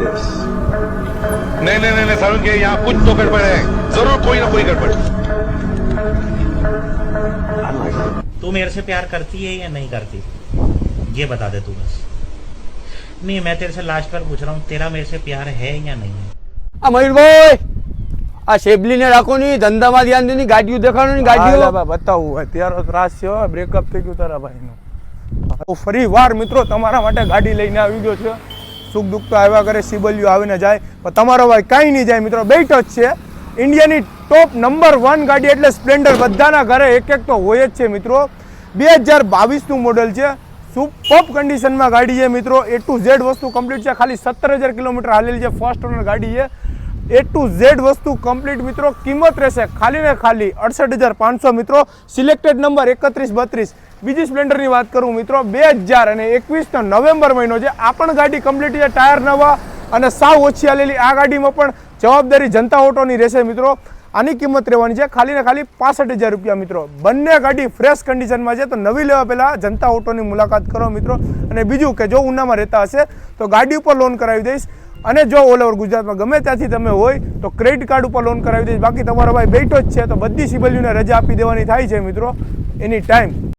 this. नहीं नहीं नहीं नहीं सारुण के यहाँ कुछ तो गड़बड़ है जरूर कोई ना कोई गड़बड़ तू मेरे से प्यार करती है या नहीं करती ये बता दे तू बस नहीं मैं तेरे से लास्ट बार पूछ रहा हूँ तेरा मेरे से प्यार है या नहीं है આ મયુરભાઈ આ શેબલીને રાખો ની ધંધામાં ધ્યાન દો ની ગાડીઓ દેખાડો ની ગાડીઓ ગાડીઓ બતાવવું અત્યારે ત્રાસ છે બ્રેકઅપ થઈ ગયું તારા ભાઈનું હું ફરી વાર મિત્રો તમારા માટે ગાડી લઈને આવી ગયો છે સુખ દુઃખ તો આવ્યા કરે, સિબલિયું આવીને જાય. પણ તમારો ભાઈ કાંઈ નહીં જાય, મિત્રો. બેટ જ છે. ઇન્ડિયાની ટોપ નંબર વન ગાડી એટલે સ્પ્લેન્ડર બધાના ઘરે એક એક તો હોય જ છે, મિત્રો. બે હજાર બાવીસનું મોડલ છે. સુપર કન્ડિશનમાં ગાડી છે, મિત્રો. એ ટુ ઝેડ વસ્તુ કમ્પ્લીટ છે. ખાલી સત્તર હજાર કિલોમીટર હાલેલી છે. ફર્સ્ટ ઓનર ગાડી છે. એ ટુ ઝેડ વસ્તુ કમ્પ્લીટ મિત્રો, કિંમત રહેશે ખાલી ને ખાલી અડસઠ હજાર પાંચસો મિત્રો. સિલેક્ટેડ નંબર એકત્રીસ બત્રીસ. બીજી સ્પ્લેન્ડરની વાત કરું મિત્રો, બે હજાર અને એકવીસનો નવેમ્બર મહિનો છે. આ પણ ગાડી કમ્પ્લીટ છે, ટાયર નવા અને સાવ ઓછી આલેલી. આ ગાડીમાં પણ જવાબદારી જનતા ઓટોની રહેશે મિત્રો. આની કિંમત રહેવાની છે, ખાલી ને ખાલી પાસઠ હજાર રૂપિયા મિત્રો. બંને ગાડી ફ્રેશ કન્ડિશનમાં છે, તો નવી લેવા પહેલાં જનતા ઓટોની મુલાકાત કરો મિત્રો. અને બીજું કે જો ઉનામાં રહેતા હશે, તો ગાડી ઉપર લોન કરાવી દઈશ. અને જો ઓલ ઓવર ગુજરાતમાં ગમે ત્યાંથી તમે હોય, તો ક્રેડિટ કાર્ડ ઉપર લોન કરાવી દઈશ. બાકી તમારો ભાઈ બેઠો જ છે, તો બધી સિબલ્યુને રજા આપી દેવાની થાય છે મિત્રો. એની ટાઈમ